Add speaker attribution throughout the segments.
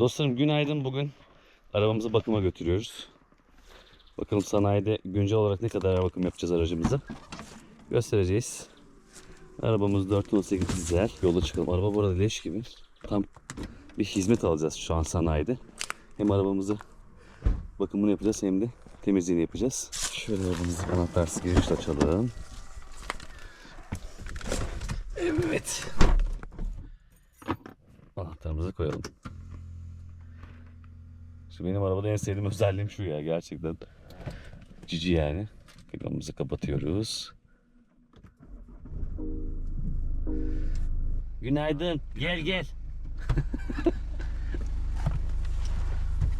Speaker 1: Dostlarım günaydın. Bugün arabamızı bakıma götürüyoruz. Bakalım sanayide güncel olarak ne kadar bakım yapacağız aracımıza. Göstereceğiz. Arabamız 418 dizel. Yola çıkalım. Araba burada leş gibi. Tam bir hizmet alacağız şu an sanayide. Hem arabamızı bakımını yapacağız hem de temizliğini yapacağız. Şöyle arabamızı anahtarsız girişle açalım. Evet. Anahtarımızı koyalım. Şu benim arabada en sevdiğim özelliğim şu ya gerçekten. Cici yani. Kapımızı kapatıyoruz. Günaydın. Gel gel.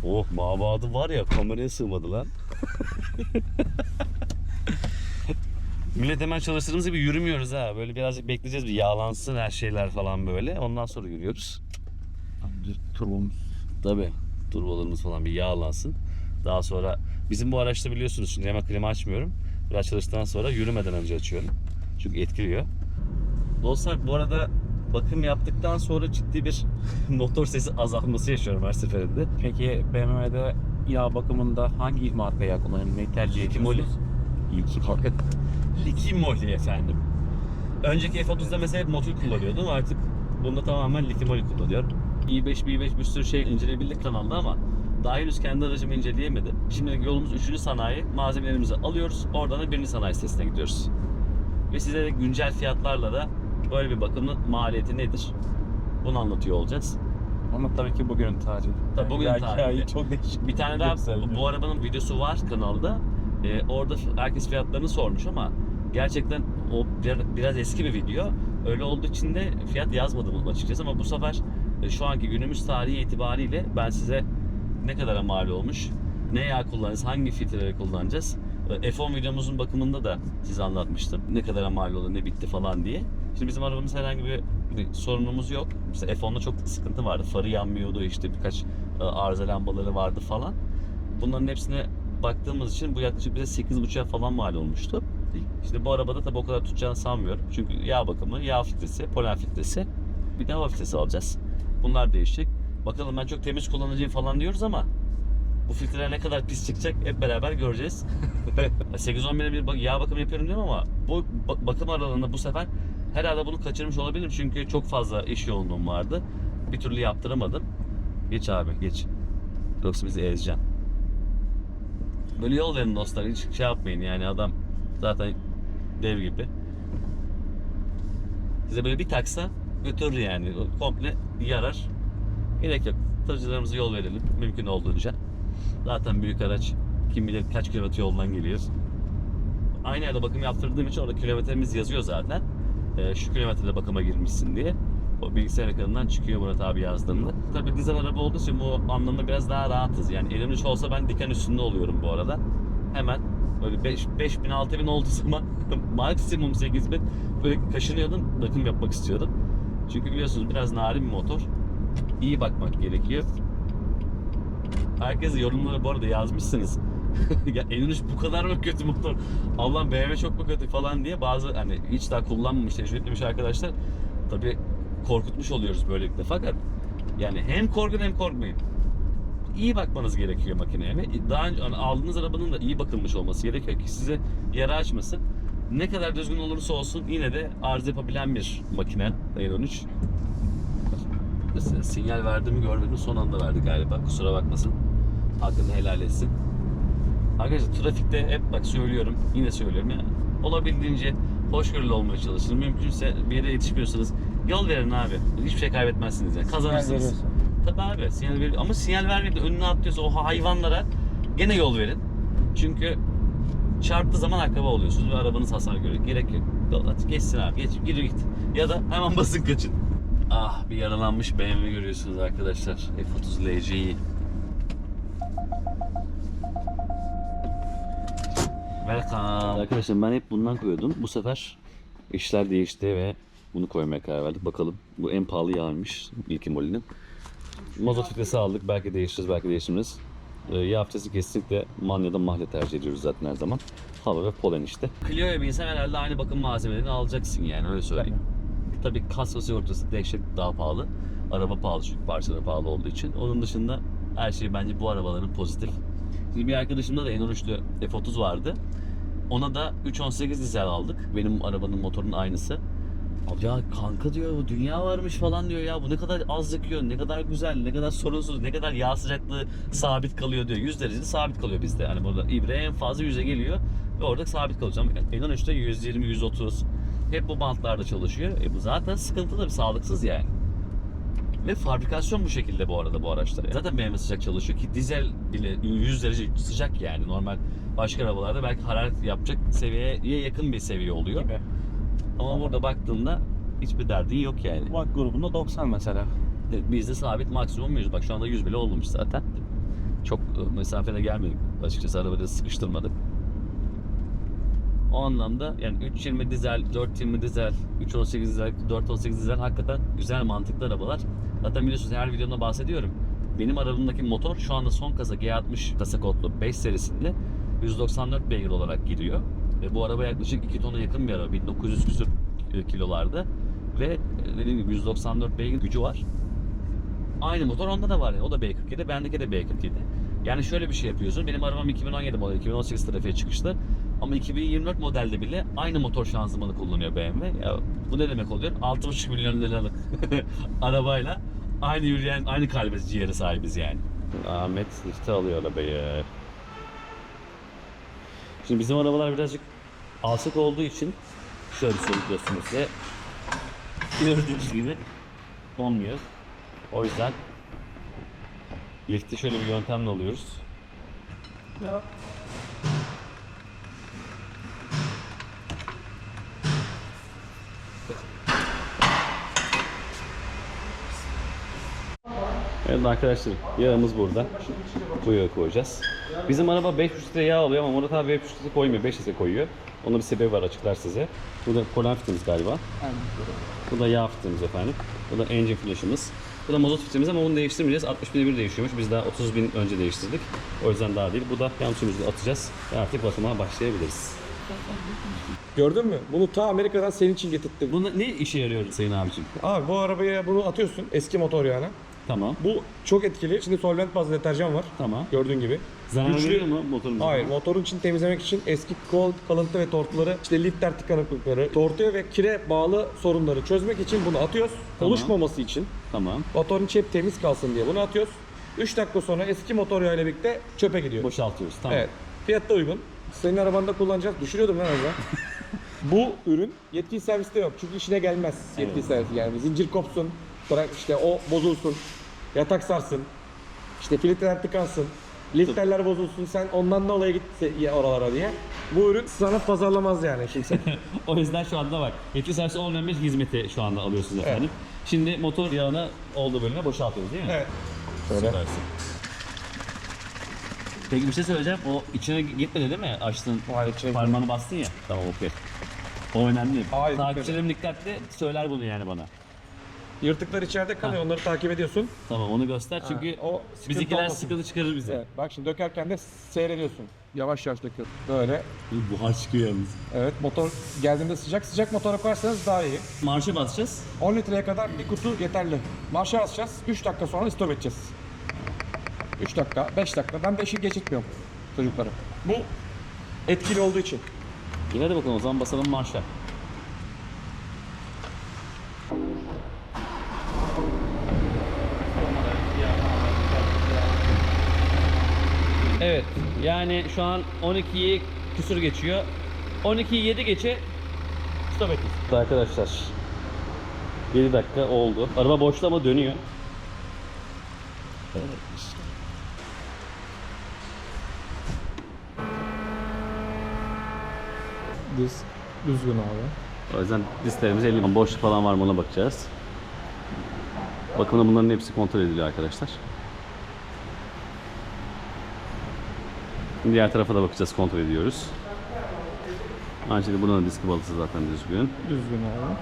Speaker 1: oh mabadı var ya kameraya sığmadı lan. Millet hemen çalıştığımız gibi yürümüyoruz ha. Böyle birazcık bekleyeceğiz bir yağlansın her şeyler falan böyle. Ondan sonra yürüyoruz.
Speaker 2: Turbomuz.
Speaker 1: Tabii turbolarımız falan bir yağlansın. Daha sonra bizim bu araçta biliyorsunuz şimdi hemen klima açmıyorum. Biraz çalıştıktan sonra yürümeden önce açıyorum. Çünkü etkiliyor. Dostlar bu arada bakım yaptıktan sonra ciddi bir motor sesi azalması yaşıyorum her seferinde.
Speaker 2: Peki BMW'de yağ bakımında hangi marka yağ kullanılmayı tercih ediyorsunuz?
Speaker 1: Likimoli. Likimoli efendim. Önceki F30'da mesela hep motor kullanıyordum. Artık bunda tamamen Likimoli kullanıyorum. İ5, B5 bir sürü şey inceleyebildik kanalda ama daha henüz kendi aracımı inceleyemedim. Şimdi yolumuz 3. sanayi. Malzemelerimizi alıyoruz. Oradan da 1. sanayi sitesine gidiyoruz. Ve size de güncel fiyatlarla da böyle bir bakımın maliyeti nedir? Bunu anlatıyor olacağız.
Speaker 2: Ama tabii ki bugünün tarihi.
Speaker 1: Tabii bugünün
Speaker 2: Yağ-
Speaker 1: tarihi.
Speaker 2: çok değişik.
Speaker 1: Bir tane daha
Speaker 2: Gösterdi.
Speaker 1: bu arabanın videosu var kanalda. Ee, orada herkes fiyatlarını sormuş ama gerçekten o bir- biraz eski bir video. Öyle olduğu için de fiyat yazmadım açıkçası ama bu sefer e, şu anki günümüz tarihi itibariyle ben size ne kadara mal olmuş, ne yağ kullanacağız, hangi filtreleri kullanacağız. E, F10 videomuzun bakımında da size anlatmıştım. Ne kadara mal oldu, ne bitti falan diye. Şimdi bizim arabamız herhangi bir, sorunumuz yok. Mesela F10'da çok sıkıntı vardı. Farı yanmıyordu işte birkaç e, arıza lambaları vardı falan. Bunların hepsine baktığımız için bu yaklaşık bize 8.5'a falan mal olmuştu. Şimdi bu arabada tabii o kadar tutacağını sanmıyorum. Çünkü yağ bakımı, yağ filtresi, polen filtresi, bir de hava filtresi alacağız. Bunlar değişecek. Bakalım ben çok temiz kullanıcıyım falan diyoruz ama bu filtreler ne kadar pis çıkacak hep beraber göreceğiz. 8-10 bine bir bak- yağ bakımı yapıyorum diyorum ama bu ba- bakım aralığında bu sefer herhalde bunu kaçırmış olabilirim çünkü çok fazla iş yoğunluğum vardı. Bir türlü yaptıramadım. Geç abi geç. Yoksa bizi ezeceksin. Böyle yol verin dostlar. Hiç şey yapmayın yani adam zaten dev gibi. Size böyle bir taksa götürür yani. Komple yarar. Gerek yok. Tırcılarımıza yol verelim mümkün olduğunca. Zaten büyük araç kim bilir kaç kilometre yoldan geliyor. Aynı yerde bakım yaptırdığım için orada kilometremiz yazıyor zaten. Ee, şu kilometrede bakıma girmişsin diye. O bilgisayar ekranından çıkıyor Murat abi yazdığında. Tabii dizel araba olduğu için bu anlamda biraz daha rahatız. Yani elim üç olsa ben diken üstünde oluyorum bu arada. Hemen böyle 5 5000 6000 olduğu zaman maksimum 8000 böyle kaşınıyordum bakım yapmak istiyordum. Çünkü biliyorsunuz biraz narin bir motor. İyi bakmak gerekiyor. Herkes yorumlara bu arada yazmışsınız. ya N3 bu kadar mı kötü motor? Allah'ım BMW çok mu kötü falan diye bazı hani hiç daha kullanmamış, tecrübe etmemiş arkadaşlar tabi korkutmuş oluyoruz böylelikle. Fakat yani hem korkun hem korkmayın. İyi bakmanız gerekiyor makineye. Ve Daha önce hani aldığınız arabanın da iyi bakılmış olması gerekiyor ki size yara açmasın. Ne kadar düzgün olursa olsun yine de arıza yapabilen bir makine N13. Mesela sinyal verdi mi görmedim son anda verdi galiba. Kusura bakmasın. Hakkını helal etsin. Arkadaşlar trafikte hep bak söylüyorum, yine söylüyorum ya. Olabildiğince hoşgörülü olmaya çalışın. Mümkünse bir yere yetişmiyorsanız yol verin abi. Hiçbir şey kaybetmezsiniz yani. Kazanırsınız. Tabii abi sinyal verin. Ama sinyal vermeyip de önüne atlıyorsa o hayvanlara gene yol verin. Çünkü çarptığı zaman akaba oluyorsunuz ve arabanız hasar görüyor. Gerek yok. Yol at, geçsin abi. Geç, gir git. Ya da hemen basın kaçın. Ah bir yaralanmış BMW görüyorsunuz arkadaşlar. F30 LC'yi. Welcome. Arkadaşlar ben hep bundan koyuyordum. Bu sefer işler değişti ve bunu koymaya karar verdik. Bakalım. Bu en pahalı yağmış ilkin Molly'nin. Mazot filtresi aldık. Belki değiştiririz, belki değiştiririz. Ee, yağ filtresi kesinlikle man ya da mahle tercih ediyoruz zaten her zaman. Hava ve polen işte. Clio'ya binsen herhalde aynı bakım malzemelerini alacaksın yani öyle söyleyeyim. Tabii kasko sigortası dehşet daha pahalı. Araba pahalı çünkü parçaları pahalı olduğu için. Onun dışında her şey bence bu arabaların pozitif. Şimdi bir arkadaşımda da N13'lü F30 vardı. Ona da 318 dizel aldık. Benim arabanın motorunun aynısı. Abi ya kanka diyor bu dünya varmış falan diyor ya bu ne kadar az yakıyor, ne kadar güzel, ne kadar sorunsuz, ne kadar yağ sıcaklığı sabit kalıyor diyor. 100 derecede sabit kalıyor bizde. Yani burada ibre en fazla 100'e geliyor ve orada sabit kalacağım. N13'te 120, 130 hep bu bantlarda çalışıyor. E bu zaten sıkıntılı, bir sağlıksız yani. Ve fabrikasyon bu şekilde bu arada bu araçlar. Zaten BMW sıcak çalışıyor ki dizel bile 100 derece sıcak yani. Normal başka arabalarda belki hararet yapacak seviyeye yakın bir seviye oluyor.
Speaker 2: Gibi.
Speaker 1: Ama burada baktığında hiçbir derdin yok yani.
Speaker 2: Bak grubunda 90 mesela.
Speaker 1: Evet, Bizde sabit maksimum 100. Bak şu anda 100 bile olmamış zaten. Çok e, mesafede gelmedik açıkçası. Arabayı da sıkıştırmadık. O anlamda yani 320 dizel, 420 dizel, 318 dizel, 418 dizel hakikaten güzel mantıklı arabalar. Zaten biliyorsunuz her videomda bahsediyorum. Benim arabamdaki motor şu anda son kasa G60 kasa kodlu 5 serisinde 194 beygir olarak giriyor. Ve bu araba yaklaşık 2 tona yakın bir araba. 1900 küsür e, kilolarda. Ve e, dediğim gibi 194 beygir gücü var. Aynı motor onda da var. Yani. O da B47, bendeki de B47. Yani şöyle bir şey yapıyorsun. Benim arabam 2017 model, 2018 trafiğe çıkışlı. Ama 2024 modelde bile aynı motor şanzımanı kullanıyor BMW. Ya bu ne demek oluyor? 6,5 milyon liralık arabayla aynı yürüyen, aynı kalbe ciğeri sahibiz yani. Ahmet lifte alıyor arabayı. Şimdi bizim arabalar birazcık alçak olduğu için şöyle söylüyorsunuz size. Gördüğünüz gibi olmuyor. O yüzden lifte şöyle bir yöntemle alıyoruz. Evet arkadaşlar yağımız burada. Bu yağı koyacağız. Bizim araba 5,5 litre yağ alıyor ama Murat abi 5,5 litre koymuyor. 5 litre koyuyor. Onun bir sebebi var açıklar size. Bu da polen fitimiz galiba. Bu da yağ fitimiz efendim. Bu da engine flash'ımız. Bu da mazot fitimiz ama bunu değiştirmeyeceğiz. 60 bine bir değişiyormuş. Biz daha 30 bin önce değiştirdik. O yüzden daha değil. Bu da yan suyumuzu atacağız. Ve artık bakıma başlayabiliriz.
Speaker 3: Gördün mü? Bunu ta Amerika'dan senin için getirttim.
Speaker 1: Bunda ne işe yarıyor Sayın abicim?
Speaker 3: Abi bu arabaya bunu atıyorsun. Eski motor yani.
Speaker 1: Tamam.
Speaker 3: Bu çok etkili. İçinde solvent bazlı deterjan var.
Speaker 1: Tamam.
Speaker 3: Gördüğün gibi.
Speaker 1: Zarar veriyor mu motorumuza?
Speaker 3: Hayır, motorun için temizlemek için eski kol, kalıntı ve tortuları, işte lifter tıkanıklıkları, tortuya ve kire bağlı sorunları çözmek için bunu atıyoruz.
Speaker 1: Tamam.
Speaker 3: Oluşmaması için,
Speaker 1: Tamam.
Speaker 3: motorun içi hep temiz kalsın diye bunu atıyoruz. 3 dakika sonra eski motor yağıyla birlikte çöpe gidiyor.
Speaker 1: Boşaltıyoruz. Tamam.
Speaker 3: Evet. Fiyat da uygun. Senin arabanda kullanacağız. Düşürüyordum lan araba. Bu ürün yetkili serviste yok. Çünkü işine gelmez yetkili
Speaker 1: Evet.
Speaker 3: servis. Yani zincir kopsun, bırak işte o bozulsun, yatak sarsın, işte filtreler tıkansın, lifterler bozulsun. Sen ondan dolayı git oralara diye. Bu ürün sana pazarlamaz yani kimse.
Speaker 1: O yüzden şu anda bak etki servisi olmayan bir hizmeti şu anda alıyorsunuz efendim. Şimdi motor yağını olduğu bölüme boşaltıyoruz değil mi?
Speaker 3: evet. Şöyle.
Speaker 1: Süpersin. Peki bir şey söyleyeceğim. O içine gitmedi değil mi? Açtın,
Speaker 3: Hayır, içine
Speaker 1: parmağını bastın ya. Tamam okey. O önemli.
Speaker 3: Hayır,
Speaker 1: Takipçilerim dikkatli söyler bunu yani bana.
Speaker 3: Yırtıklar içeride kalıyor. Onları takip ediyorsun.
Speaker 1: Tamam onu göster çünkü
Speaker 3: Ha, o sıkıntı
Speaker 1: bizimkiler
Speaker 3: olmasın.
Speaker 1: sıkıntı çıkarır bize.
Speaker 3: Evet. Bak şimdi dökerken de seyrediyorsun. Yavaş yavaş döküyorsun. Böyle.
Speaker 1: Buhar çıkıyor yalnız.
Speaker 3: Evet motor geldiğinde sıcak sıcak motora koyarsanız daha iyi.
Speaker 1: Marşa basacağız.
Speaker 3: 10 litreye kadar bir kutu yeterli. Marşa basacağız. 3 dakika sonra stop edeceğiz. 3 dakika, 5 dakika. Ben 5'i geçitmiyorum çocuklara. Bu etkili olduğu için.
Speaker 1: Yine de bakalım o zaman basalım marşa. Yani şu an 12'yi küsur geçiyor. 12'yi 7 geçe stop ettik. Arkadaşlar 7 dakika oldu. Araba boşta ama dönüyor.
Speaker 3: Düz, düzgün abi.
Speaker 1: O yüzden listelerimiz 50 boşluk falan var mı ona bakacağız. Bakımda bunların hepsi kontrol ediliyor arkadaşlar. Şimdi diğer tarafa da bakacağız, kontrol ediyoruz. Aynı şekilde buranın diski balısı zaten düzgün.
Speaker 3: Düzgün abi.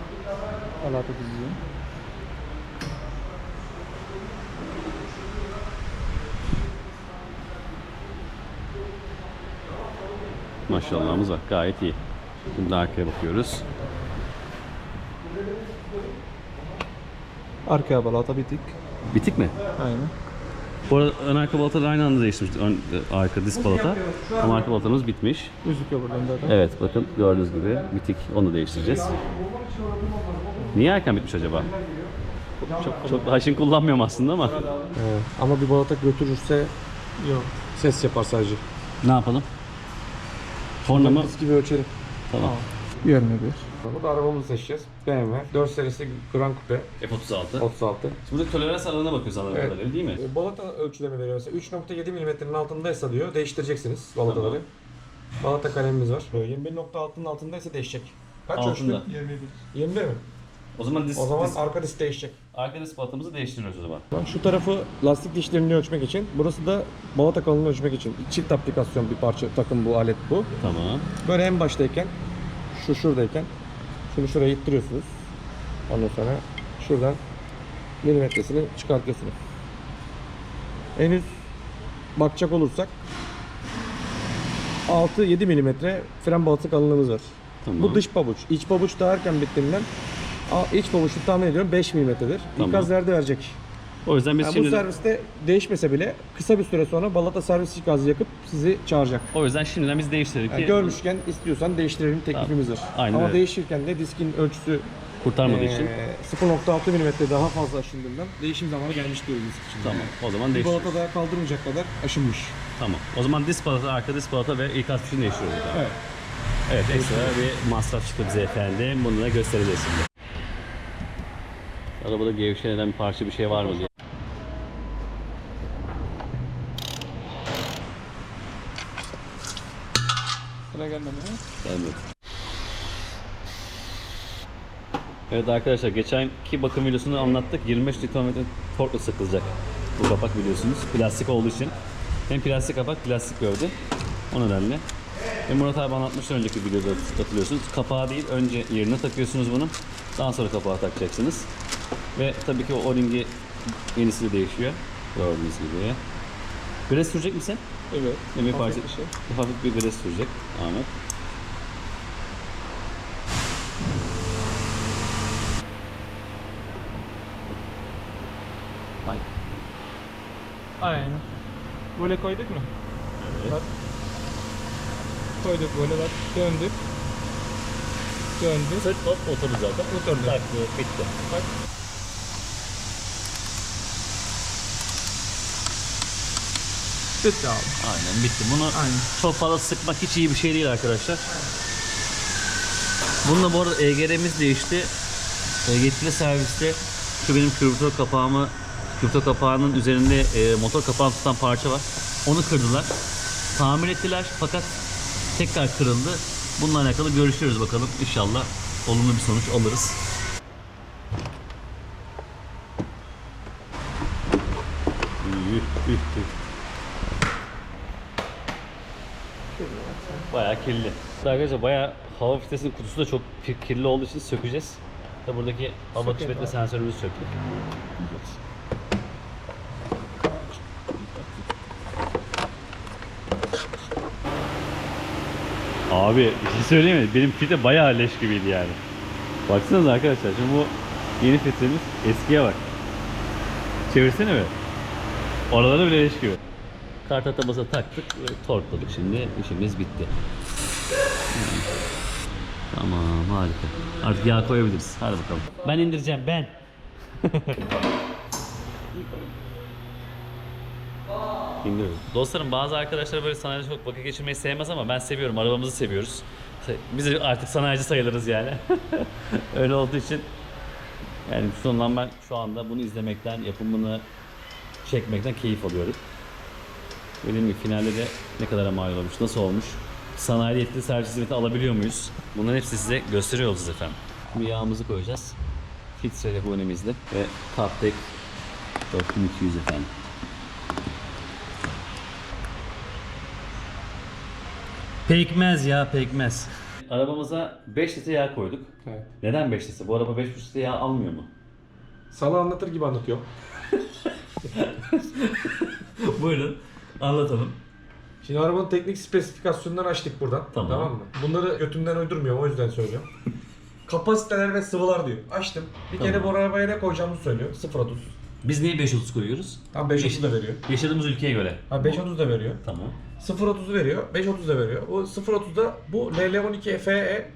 Speaker 3: Alata düzgün.
Speaker 1: Maşallahımız var, gayet iyi. Şimdi arkaya bakıyoruz.
Speaker 4: Arkaya balata bitik.
Speaker 1: Bitik mi?
Speaker 4: Aynen.
Speaker 1: Bu arada ön arka balataları aynı anda değiştirmiştik. Ön, arka disk balata. Ama arka balatamız bitmiş.
Speaker 4: Gözüküyor buradan zaten.
Speaker 1: Evet bakın gördüğünüz gibi bitik. Onu değiştireceğiz. Niye erken bitmiş acaba? Çok, çok haşin kullanmıyorum aslında ama.
Speaker 3: Ee, ama bir balata götürürse
Speaker 4: Yok.
Speaker 3: ses yapar sadece.
Speaker 1: Ne yapalım? Torna mı?
Speaker 3: Biz gibi ölçelim.
Speaker 1: Tamam.
Speaker 4: 21.
Speaker 3: Bu da arabamızı seçeceğiz. BMW. 4 serisi Grand Coupe
Speaker 1: F36.
Speaker 3: 36.
Speaker 1: Burada tolerans aralığına bakıyoruz anladığım
Speaker 3: Evet.
Speaker 1: kadarıyla değil mi?
Speaker 3: E, Balata ölçüleme veriyor mesela 3.7 mm'nin altındaysa diyor değiştireceksiniz balataları. Balata kalemimiz var. 21.6'nın altındaysa değişecek. Kaç
Speaker 1: Altında.
Speaker 3: ölçtü?
Speaker 4: 21.
Speaker 3: 21 mi?
Speaker 1: O zaman disk,
Speaker 3: O zaman
Speaker 1: disk,
Speaker 3: arka disk değişecek.
Speaker 1: arka disk balatamızı değiştiriyoruz o zaman.
Speaker 3: Bak şu tarafı lastik dişlerini ölçmek için, burası da balata kalınlığını ölçmek için. Çift aplikasyon bir parça takım bu alet bu.
Speaker 1: Tamam.
Speaker 3: Böyle en baştayken, şu şuradayken, şunu şuraya ittiriyorsunuz. Ondan sonra şuradan milimetresini çıkartıyorsunuz. Henüz bakacak olursak 6-7 milimetre fren balatı kalınlığımız var.
Speaker 1: Tamam.
Speaker 3: Bu dış pabuç. İç pabuç daha erken bittiğinden iç pabuçluk tahmin ediyorum 5 milimetredir.
Speaker 1: Tamam.
Speaker 3: İkaz nerede verecek?
Speaker 1: O yüzden biz
Speaker 3: Yani bu
Speaker 1: şimdi
Speaker 3: serviste değişmese bile kısa bir süre sonra balata servis ikazı yakıp sizi çağıracak.
Speaker 1: o yüzden şimdiden biz değiştirdik
Speaker 3: Yani
Speaker 1: ki
Speaker 3: görmüşken istiyorsan değiştirelim teklifimiz var.
Speaker 1: Aynen
Speaker 3: Ama
Speaker 1: öyle.
Speaker 3: değişirken de diskin ölçüsü
Speaker 1: kurtarmadığı
Speaker 3: eee,
Speaker 1: için.
Speaker 3: 0.6 mm daha fazla aşındığından değişim zamanı gelmiş diyoruz için.
Speaker 1: Tamam. O zaman değiştiriyoruz.
Speaker 3: balata daha kaldırmayacak kadar aşınmış.
Speaker 1: Tamam. O zaman disk balata, arka disk balata ve ikaz fişini değiştiriyoruz. Abi.
Speaker 3: Evet.
Speaker 1: Evet ekstra bir masraf çıktı bize efendim. Bunu da göstereceğiz şimdi. Arabada gevşeyen eden bir parça bir şey var mı diye.
Speaker 4: Sıra gelmedi mi?
Speaker 1: Gelmedi. Evet arkadaşlar geçenki bakım videosunu anlattık. 25 Nm torkla sıkılacak bu kapak biliyorsunuz. Plastik olduğu için. Hem plastik kapak plastik gördü. O nedenle. Ve Murat abi anlatmıştı önceki videoda hatırlıyorsunuz. Kapağı değil önce yerine takıyorsunuz bunu. Daha sonra kapağı takacaksınız. Ve tabii ki o O-ringi yenisi de değişiyor. Gördüğünüz gibi. Gres sürecek misin?
Speaker 4: Evet. Hafif
Speaker 1: parça,
Speaker 4: bir şey.
Speaker 1: hafif bir gres sürecek Ahmet. Ay.
Speaker 4: Aynen. Böyle koyduk mu?
Speaker 1: Evet.
Speaker 4: Bak. Koyduk böyle bak. Döndük. Döndük.
Speaker 1: Sırt hop oturdu zaten.
Speaker 4: Oturdu.
Speaker 1: Taktı, bitti.
Speaker 4: Bak. Bitti abi.
Speaker 1: Aynen bitti. Bunu
Speaker 4: Aynen.
Speaker 1: çok fazla sıkmak hiç iyi bir şey değil arkadaşlar. Bununla bu arada EGR'miz değişti. E, yetkili serviste şu benim kürbütör kapağımı kürbütör kapağının üzerinde e, motor kapağını tutan parça var. Onu kırdılar. Tamir ettiler fakat tekrar kırıldı. Bununla alakalı görüşüyoruz bakalım. İnşallah olumlu bir sonuç alırız. Kirli. Arkadaşlar bayağı hava filtresinin kutusu da çok kir- kirli olduğu için sökeceğiz. Tabi buradaki hava metre sensörümüzü söktük. Abi bir şey söyleyeyim mi? Benim filtre bayağı leş gibiydi yani. Baksanıza arkadaşlar şimdi bu yeni filtremiz eskiye bak. Çevirsene be. Oraları bile leş gibi. Kart ataması taktık ve torkladık şimdi. işimiz bitti. Tamam harika. Artık yağ koyabiliriz. Hadi bakalım. Ben indireceğim ben. İndiriyorum. Dostlarım bazı arkadaşlar böyle sanayide çok vakit geçirmeyi sevmez ama ben seviyorum. Arabamızı seviyoruz. Biz de artık sanayici sayılırız yani. Öyle olduğu için yani sonundan ben şu anda bunu izlemekten, yapımını çekmekten keyif alıyorum. Dediğim gibi finalde de ne kadar mal olmuş, nasıl olmuş, sanayi yetkili servis hizmeti alabiliyor muyuz? Bunların hepsi size gösteriyor olacağız efendim. Şimdi yağımızı koyacağız. Filtre abonemizle ve Taptek 4200 efendim. Pekmez ya pekmez. Arabamıza 5 litre yağ koyduk.
Speaker 3: Evet.
Speaker 1: Neden 5 litre? Bu araba 5,5 litre yağ almıyor mu?
Speaker 3: Sana anlatır gibi anlatıyor.
Speaker 1: Buyurun anlatalım.
Speaker 3: Şimdi arabanın teknik spesifikasyonlarını açtık buradan.
Speaker 1: Tamam.
Speaker 3: mı? Bunları götümden uydurmuyorum o yüzden söylüyorum. Kapasiteler ve sıvılar diyor. Açtım. Bir kere bu arabaya ne koyacağımı söylüyor. 0.30.
Speaker 1: Biz niye 530 koyuyoruz?
Speaker 3: Tam 5.30 da veriyor.
Speaker 1: Yaşadığımız ülkeye göre.
Speaker 3: Ha 5.30 da veriyor.
Speaker 1: Tamam.
Speaker 3: 0.30'u veriyor, 5.30 da veriyor. Bu 0.30'da bu LL12 FE,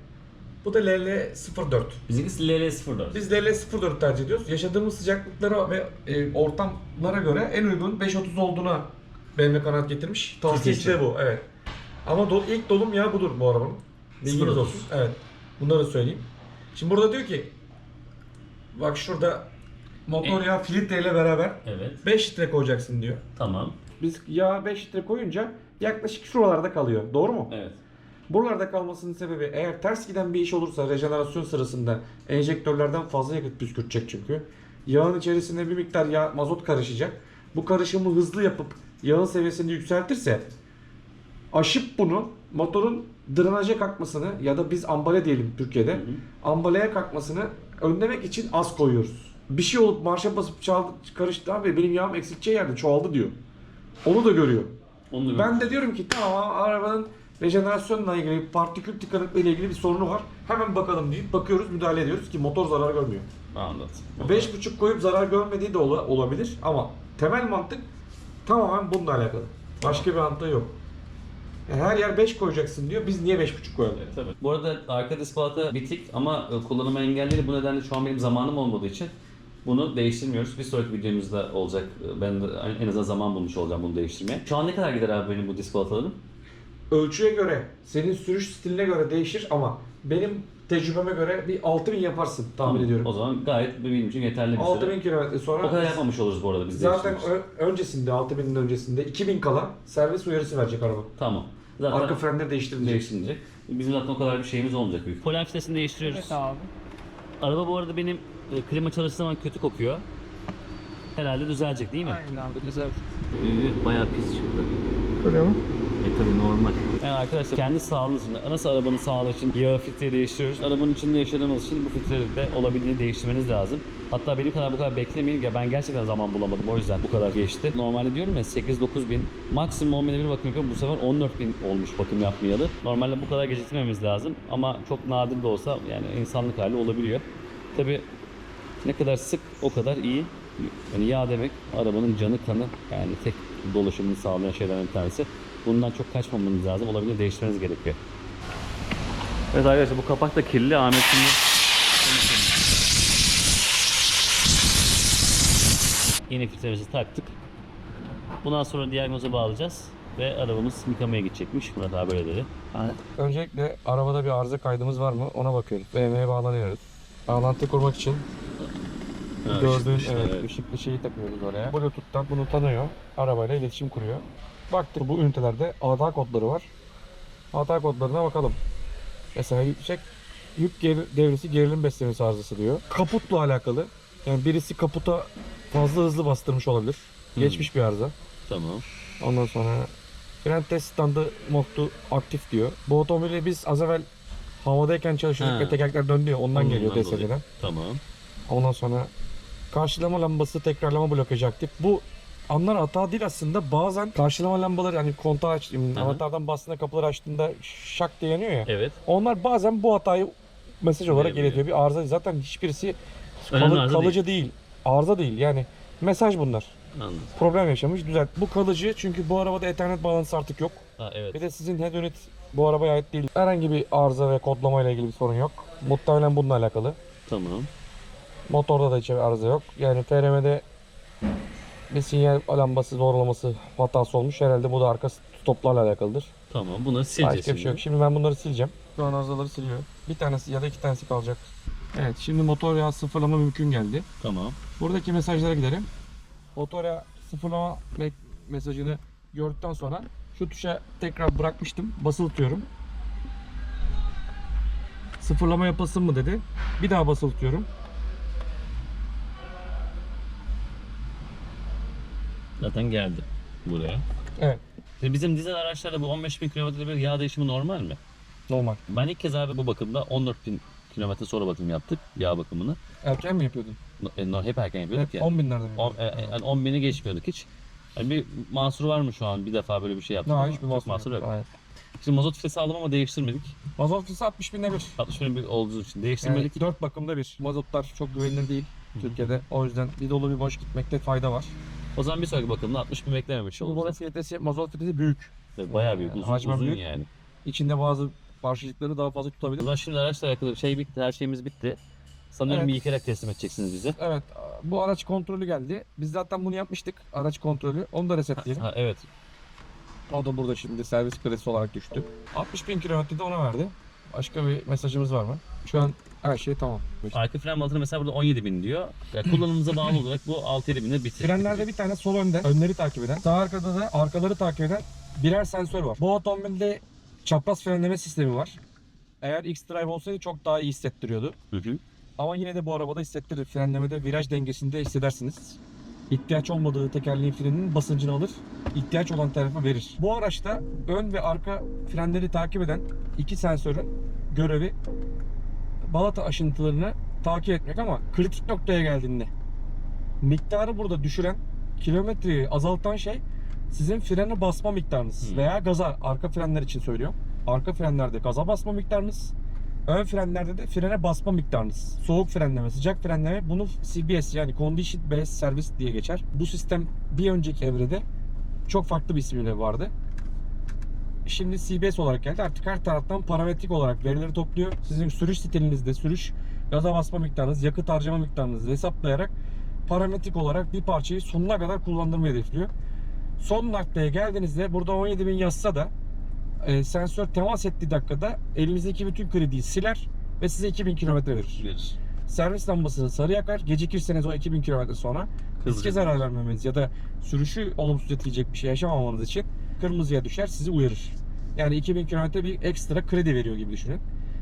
Speaker 3: bu da LL04.
Speaker 1: Bizimkisi LL04.
Speaker 3: Biz LL04 tercih ediyoruz. Yaşadığımız sıcaklıklara ve e, ortamlara göre en uygun 5.30 olduğuna benimle kanaat getirmiş. Tavsiyesi de bu, evet. Ama do- ilk dolum yağı budur bu arabanın. Bilginiz
Speaker 1: 0.30.
Speaker 3: olsun. Evet. Bunları söyleyeyim. Şimdi burada diyor ki bak şurada motor
Speaker 1: E-
Speaker 3: yağı filtreyle beraber
Speaker 1: Evet.
Speaker 3: 5 litre koyacaksın diyor.
Speaker 1: Tamam.
Speaker 3: Biz yağı 5 litre koyunca yaklaşık şuralarda kalıyor. Doğru mu?
Speaker 1: Evet.
Speaker 3: Buralarda kalmasının sebebi eğer ters giden bir iş olursa rejenerasyon sırasında enjektörlerden fazla yakıt püskürtecek çünkü. Yağın içerisine bir miktar yağ, mazot karışacak. Bu karışımı hızlı yapıp yağın seviyesini yükseltirse aşıp bunu motorun drenaja kalkmasını ya da biz ambale diyelim Türkiye'de ambaleye kalkmasını önlemek için az koyuyoruz. Bir şey olup marşa basıp çaldı, karıştı abi benim yağım eksikçe yerde çoğaldı diyor. Onu da görüyor.
Speaker 1: Onu da
Speaker 3: Ben de diyorum ki tamam arabanın rejenerasyonla ilgili, partikül tıkanıklığı ile ilgili bir sorunu var. Hemen bakalım deyip bakıyoruz, müdahale ediyoruz ki motor zarar görmüyor.
Speaker 1: Anlat.
Speaker 3: 5.5 koyup zarar görmediği de ola- olabilir ama temel mantık tamamen bununla alakalı. Başka bir mantığı yok. Yani her yer 5 koyacaksın diyor. Biz niye 5.5 koyalım?
Speaker 1: Tabii. Bu arada arka disk balata bitik ama e, kullanıma engelli. Bu nedenle şu an benim zamanım olmadığı için bunu değiştirmiyoruz. Bir sonraki videomuzda olacak. E, Ben en azından zaman bulmuş olacağım bunu değiştirmeye. Şu an ne kadar gider abi benim bu disk balatalarım?
Speaker 3: Ölçüye göre, senin sürüş stiline göre değişir ama benim tecrübeme göre bir 6000 yaparsın tahmin ediyorum.
Speaker 1: O zaman gayet benim için yeterli bir süre.
Speaker 3: 6000 kilometre sonra
Speaker 1: O kadar yapmamış oluruz bu arada biz
Speaker 3: Zaten
Speaker 1: değiştirmiş.
Speaker 3: ö- öncesinde 6000'in öncesinde 2000 kala servis uyarısı verecek araba.
Speaker 1: Tamam. Zaten
Speaker 3: Arka frenleri değiştirilecek.
Speaker 1: değiştirilecek. Bizim zaten o kadar bir şeyimiz olmayacak büyük. Polen filtresini değiştiriyoruz.
Speaker 4: Evet abi.
Speaker 1: Araba bu arada benim e, klima çalıştığı zaman kötü kokuyor. Herhalde düzelecek değil mi?
Speaker 4: Aynen abi. Güzel.
Speaker 1: Ee, bayağı pis çıktı.
Speaker 4: Görüyor musun?
Speaker 1: E tabi normal. Yani arkadaşlar kendi sağlığınız için, nasıl arabanın sağlığı için yağı filtreyi değiştiriyoruz. Arabanın içinde yaşadığınız için bu filtreleri de olabildiğini değiştirmeniz lazım. Hatta benim kadar bu kadar beklemeyin ya ben gerçekten zaman bulamadım o yüzden bu kadar geçti. Normalde diyorum ya 8-9 bin maksimum 10 bine bir bakım yapıyorum bu sefer 14 bin olmuş bakım yapmayalı. Normalde bu kadar geciktirmemiz lazım ama çok nadir de olsa yani insanlık hali olabiliyor. Tabi ne kadar sık o kadar iyi. Yani yağ demek arabanın canı kanı yani tek dolaşımını sağlayan şeylerden bir tanesi. Bundan çok kaçmamanız lazım. Olabilir değiştirmeniz gerekiyor. Evet arkadaşlar bu kapak da kirli. Ahmet şimdi Yine filtremizi taktık. Bundan sonra diagnoza bağlayacağız ve arabamız yıkamaya gidecekmiş. Murat abi öyle dedi.
Speaker 3: Öncelikle arabada bir arıza kaydımız var mı ona bakıyoruz. BMW'ye bağlanıyoruz. Bağlantı kurmak için
Speaker 1: Ha,
Speaker 3: gördüğün evet,
Speaker 1: evet.
Speaker 3: ışıklı şeyi takıyoruz oraya. Bluetooth'tan bunu tanıyor. Arabayla iletişim kuruyor. Baktık bu ünitelerde hata kodları var. Hata kodlarına bakalım. Mesela yüksek yük geri- devresi gerilim beslemesi arızası diyor. Kaputla alakalı. Yani birisi kaputa fazla hızlı bastırmış olabilir. Geçmiş bir arıza.
Speaker 1: Tamam.
Speaker 3: Ondan sonra fren test standı moddu aktif diyor. Bu otomobili biz az evvel havadayken çalışıyorduk ve tekerlekler döndü ya ondan geliyor
Speaker 1: Ondan
Speaker 3: DSG'den.
Speaker 1: dolayı. Tamam.
Speaker 3: Ondan sonra karşılama lambası tekrarlama blokajı aktif. Bu anlar hata değil aslında. Bazen karşılama lambaları yani kontağı aç, anahtardan bastığında kapıları açtığında şak diye yanıyor ya.
Speaker 1: Evet.
Speaker 3: Onlar bazen bu hatayı mesaj olarak
Speaker 1: Verebiliyor.
Speaker 3: iletiyor. Bir arıza değil. Zaten hiçbirisi
Speaker 1: Önemli
Speaker 3: kalı-
Speaker 1: arıza
Speaker 3: kalıcı değil. Arıza değil yani. Mesaj bunlar.
Speaker 1: Anladım.
Speaker 3: Problem yaşamış düzelt. Bu kalıcı çünkü bu arabada ethernet bağlantısı artık yok.
Speaker 1: Ha, evet.
Speaker 3: Bir de sizin head unit bu arabaya ait değil. Herhangi bir arıza ve kodlama ile ilgili bir sorun yok. Muhtemelen bununla alakalı.
Speaker 1: Tamam.
Speaker 3: Motorda da hiç arıza yok. Yani FRM'de bir sinyal lambası doğrulaması hatası olmuş. Herhalde bu da arka stoplarla alakalıdır.
Speaker 1: Tamam. Bunları sileceğiz.
Speaker 3: Başka bir şey yok. Şimdi ben bunları sileceğim. Şu an arızaları siliyor. Bir tanesi ya da iki tanesi kalacak. Evet şimdi motor yağı sıfırlama mümkün geldi.
Speaker 1: Tamam.
Speaker 3: Buradaki mesajlara gidelim. Motor yağı sıfırlama me- mesajını gördükten sonra şu tuşa tekrar bırakmıştım. Basılı tutuyorum. Sıfırlama yapılsın mı dedi. Bir daha basılı tutuyorum.
Speaker 1: Zaten geldi buraya.
Speaker 3: Evet.
Speaker 1: Şimdi bizim dizel araçlarda bu 15 bin kilometrede bir yağ değişimi normal mi?
Speaker 3: Normal.
Speaker 1: Ben ilk kez abi bu bakımda 14 bin kilometre sonra bakım yaptık. Yağ bakımını.
Speaker 3: Erken mi yapıyordun?
Speaker 1: No- e, no- hep erken yapıyorduk
Speaker 3: Hep
Speaker 1: ya.
Speaker 3: 10 binlerde mi?
Speaker 1: On, e, e, yani 10 bini geçmiyorduk hiç. Yani bir mahsur var mı şu an bir defa böyle bir şey yaptık? Ama
Speaker 3: hiçbir mahsur
Speaker 1: mahsur yok.
Speaker 3: Aynen.
Speaker 1: Şimdi mazot filtresi aldım ama değiştirmedik.
Speaker 3: Mazot filtresi 60 binde bir.
Speaker 1: 60 bin bir olduğu için
Speaker 3: Yani
Speaker 1: değiştirmedik.
Speaker 3: 4 bakımda bir. Mazotlar çok güvenilir değil Türkiye'de. O yüzden bir dolu bir boş gitmekte fayda var.
Speaker 1: O zaman bir sonraki bakımda 60 bin beklememiş
Speaker 3: Bu
Speaker 1: oluruz.
Speaker 3: mazot filtresi, mazot filtresi büyük.
Speaker 1: Evet, Bayağı büyük, uzun,
Speaker 3: hacmen
Speaker 1: uzun
Speaker 3: büyük.
Speaker 1: yani.
Speaker 3: İçinde bazı parçacıkları daha fazla tutabilir.
Speaker 1: zaman şimdi araçla alakalı şey bitti, her şeyimiz bitti. Sanıyorum
Speaker 3: Evet.
Speaker 1: bir yıkayarak teslim edeceksiniz bize.
Speaker 3: Evet bu araç kontrolü geldi. Biz zaten bunu yapmıştık. Araç kontrolü. Onu da resetleyelim.
Speaker 1: Ha evet.
Speaker 3: O da burada şimdi servis kredisi olarak düştü. 60 bin kilometrede ona verdi. Başka bir mesajımız var mı? Şu an her şey tamam.
Speaker 1: Arka fren baltası mesela burada 17 bin diyor. Ya kullanımımıza bağlı olarak bu 6-7 binde bitir.
Speaker 3: Frenlerde bir tane sol önde, önleri takip eden, sağ arkada da arkaları takip eden birer sensör var. Bu otomobilde çapraz frenleme sistemi var. Eğer X-Drive olsaydı çok daha iyi hissettiriyordu.
Speaker 1: Hı hı.
Speaker 3: Ama yine de bu arabada hissettirir. Frenlemede viraj dengesinde hissedersiniz. İhtiyaç olmadığı tekerleğin freninin basıncını alır. ihtiyaç olan tarafa verir. Bu araçta ön ve arka frenleri takip eden iki sensörün görevi balata aşıntılarını takip etmek ama kritik noktaya geldiğinde miktarı burada düşüren, kilometreyi azaltan şey sizin frene basma miktarınız
Speaker 1: Hmm.
Speaker 3: veya gaza arka frenler için söylüyorum. Arka frenlerde gaza basma miktarınız, ön frenlerde de frene basma miktarınız. Soğuk frenleme, sıcak frenleme bunu CBS yani Condition Based Service diye geçer. Bu sistem bir önceki evrede çok farklı bir ismiyle vardı. Şimdi CBS olarak geldi. Artık her taraftan parametrik olarak verileri topluyor. Sizin sürüş stilinizde, sürüş gaza basma miktarınız, yakıt harcama miktarınızı hesaplayarak parametrik olarak bir parçayı sonuna kadar kullandırmayı hedefliyor. Son noktaya geldiğinizde burada 17.000 yazsa da e, sensör temas ettiği dakikada elinizdeki bütün krediyi siler ve size 2000 kilometre verir.
Speaker 1: Verir.
Speaker 3: Servis lambasını sarı yakar. Gecikirseniz o 2000 kilometre sonra riske zarar vermemeniz ya da sürüşü olumsuz etkileyecek bir şey yaşamamanız için kırmızıya düşer sizi uyarır. Yani 2000 kilometre bir ekstra kredi veriyor gibi düşünün.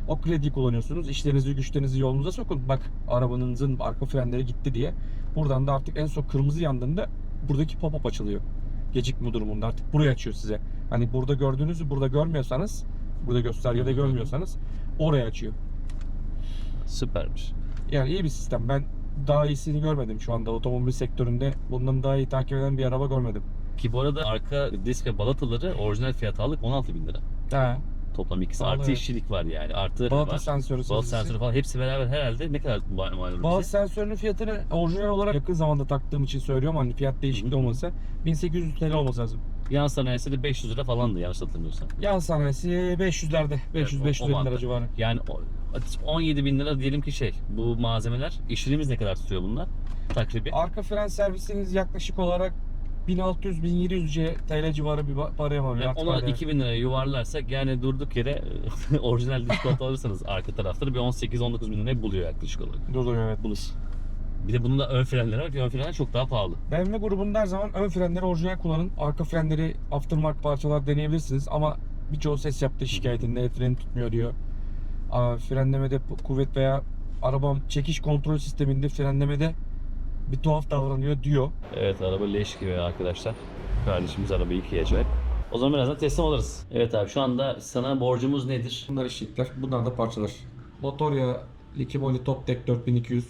Speaker 3: O krediyi kullanıyorsunuz. İşlerinizi, güçlerinizi yolunuza sokun. Bak arabanızın arka frenleri gitti diye. Buradan da artık en son kırmızı yandığında buradaki pop-up açılıyor. Gecikme durumunda artık buraya açıyor size. Hani burada gördüğünüzü burada görmüyorsanız, burada göstergede görmüyorsanız oraya açıyor.
Speaker 1: Süpermiş.
Speaker 3: Yani iyi bir sistem. Ben daha iyisini görmedim şu anda. Otomobil sektöründe bundan daha iyi takip eden bir araba görmedim.
Speaker 1: Ki bu arada arka disk ve balataları orijinal fiyat aldık 16 bin lira.
Speaker 3: He.
Speaker 1: Toplam ikisi.
Speaker 3: Vallahi
Speaker 1: Artı
Speaker 3: evet.
Speaker 1: işçilik var yani. Artı
Speaker 3: Balata
Speaker 1: var.
Speaker 3: sensörü.
Speaker 1: Balata sensörü falan hepsi beraber herhalde ne kadar mal olur
Speaker 3: Bazı
Speaker 1: bize?
Speaker 3: sensörünün fiyatını orijinal olarak yakın zamanda taktığım için söylüyorum. Hani fiyat değişikliği olmasa 1800 TL olması lazım.
Speaker 1: Yan sanayisi de 500 lira falandı yanlış hatırlamıyorsam.
Speaker 3: Yan sanayisi 500'lerde. 500
Speaker 1: o-
Speaker 3: 500
Speaker 1: o
Speaker 3: lira civarı.
Speaker 1: Yani o- 17 bin lira diyelim ki şey bu malzemeler işçiliğimiz ne kadar tutuyor bunlar? Takribi.
Speaker 3: Arka fren servisiniz yaklaşık olarak 1600-1700 TL civarı bir ba- para yapabiliyor.
Speaker 1: Yani ona
Speaker 3: öyle.
Speaker 1: 2000 liraya yuvarlarsak yani durduk yere orijinal discount alırsanız arka tarafları bir 18-19 bin liraya buluyor yaklaşık olarak.
Speaker 3: Dur dur evet.
Speaker 1: Bulur. Bir de bunun da ön frenleri var ki ön frenler çok daha pahalı.
Speaker 3: BMW grubunda her zaman ön frenleri orijinal kullanın. Arka frenleri aftermarket parçalar deneyebilirsiniz ama birçoğu ses yaptı şikayetinde freni tutmuyor diyor. Aa, frenlemede kuvvet veya arabam çekiş kontrol sisteminde frenlemede bir tuhaf davranıyor diyor.
Speaker 1: Evet araba leş gibi arkadaşlar. Kardeşimiz arabayı yıkayacak. O zaman birazdan teslim alırız. Evet abi şu anda sana borcumuz nedir?
Speaker 3: Bunlar işlikler, bunlar da parçalar. Motor yağı Likimoli Top Deck 4200.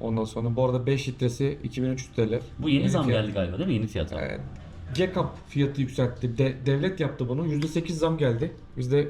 Speaker 3: Ondan sonra bu arada 5 litresi 2300 TL.
Speaker 1: Bu yeni zam
Speaker 3: fiyat.
Speaker 1: geldi galiba değil mi? Yeni fiyat abi.
Speaker 3: Evet. G-Cup fiyatı yükseltti. De- devlet yaptı bunu. %8 zam geldi. Bizde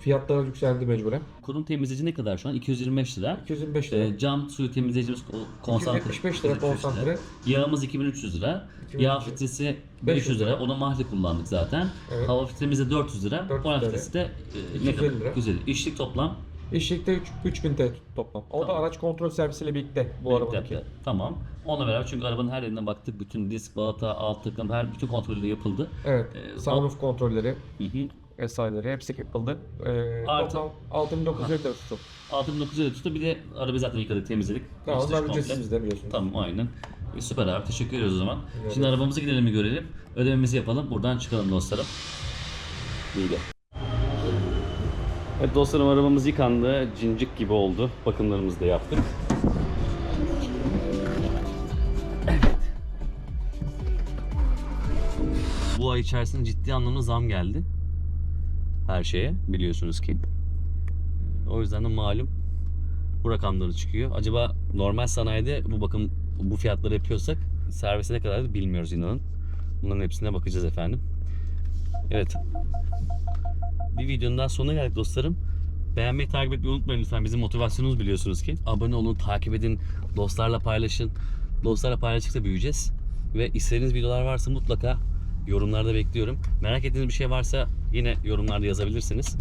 Speaker 3: fiyatlar yükseldi mecburen.
Speaker 1: Kurum temizleyici ne kadar şu an? 225 lira.
Speaker 3: 225 lira.
Speaker 1: Ee, cam suyu temizleyicimiz o- konsantre.
Speaker 3: 275 lira
Speaker 1: 275
Speaker 3: konsantre.
Speaker 1: Yağımız 2300 lira.
Speaker 3: 2300
Speaker 1: Yağ filtresi 500 lira. Ona mahli kullandık zaten.
Speaker 3: Evet.
Speaker 1: Hava filtremiz de 400 lira.
Speaker 3: 400
Speaker 1: Hava
Speaker 3: lira.
Speaker 1: filtresi de e, ne
Speaker 3: 250
Speaker 1: kadar?
Speaker 3: lira.
Speaker 1: 250. İşlik toplam
Speaker 3: İşlikte 3 3000 TL toplam. O da
Speaker 1: Tamam.
Speaker 3: araç kontrol servisiyle birlikte bu
Speaker 1: Birlikte
Speaker 3: arabanınki.
Speaker 1: yaptı. Tamam. Onunla beraber çünkü arabanın her yerine baktık. Bütün disk, balata, alt takım, her bütün kontrolü de yapıldı.
Speaker 3: Evet.
Speaker 1: Ee,
Speaker 3: Sunroof kontrolleri
Speaker 1: Hı hı.
Speaker 3: Vesaireleri hepsi yapıldı. Ee,
Speaker 1: Artı-
Speaker 3: toplam 6900 lira tuttu.
Speaker 1: 6900 lira tuttu. Bir de arabayı zaten yıkadık, temizledik.
Speaker 3: Tamam
Speaker 1: İşte
Speaker 3: onlar
Speaker 1: komple.
Speaker 3: ücretsiz bizde biliyorsunuz.
Speaker 1: Tamam aynen. E, süper abi teşekkür ediyoruz o zaman.
Speaker 3: ederiz.
Speaker 1: Şimdi arabamıza gidelim bir görelim. Ödememizi yapalım. Buradan çıkalım dostlarım. İyi de. Evet dostlarım arabamız yıkandı. Cincik gibi oldu. Bakımlarımızı da yaptık. Bu ay içerisinde ciddi anlamda zam geldi. Her şeye biliyorsunuz ki. O yüzden de malum bu rakamları çıkıyor. Acaba normal sanayide bu bakım bu fiyatları yapıyorsak servise ne kadar bilmiyoruz inanın. Bunların hepsine bakacağız efendim. Evet. Bir videonun daha sonuna geldik dostlarım. Beğenmeyi, takip etmeyi unutmayın lütfen. Bizim motivasyonumuz biliyorsunuz ki. Abone olun, takip edin, dostlarla paylaşın. Dostlarla paylaştıkça büyüyeceğiz. Ve istediğiniz videolar varsa mutlaka yorumlarda bekliyorum. Merak ettiğiniz bir şey varsa yine yorumlarda yazabilirsiniz.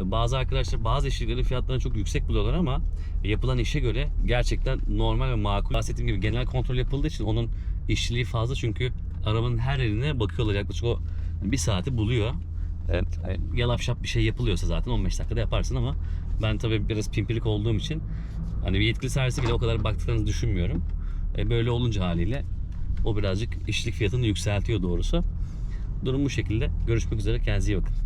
Speaker 1: Bazı arkadaşlar bazı işçiliklerin fiyatlarını çok yüksek buluyorlar ama yapılan işe göre gerçekten normal ve makul. Bahsettiğim gibi genel kontrol yapıldığı için onun işçiliği fazla çünkü arabanın her yerine bakıyorlar yaklaşık o bir saati buluyor.
Speaker 2: Evet.
Speaker 1: Yalap şap bir şey yapılıyorsa zaten 15 dakikada yaparsın ama ben tabii biraz pimpirik olduğum için hani bir yetkili servisi bile o kadar baktıklarını düşünmüyorum. E böyle olunca haliyle o birazcık işçilik fiyatını yükseltiyor doğrusu. Durum bu şekilde. Görüşmek üzere. Kendinize iyi bakın.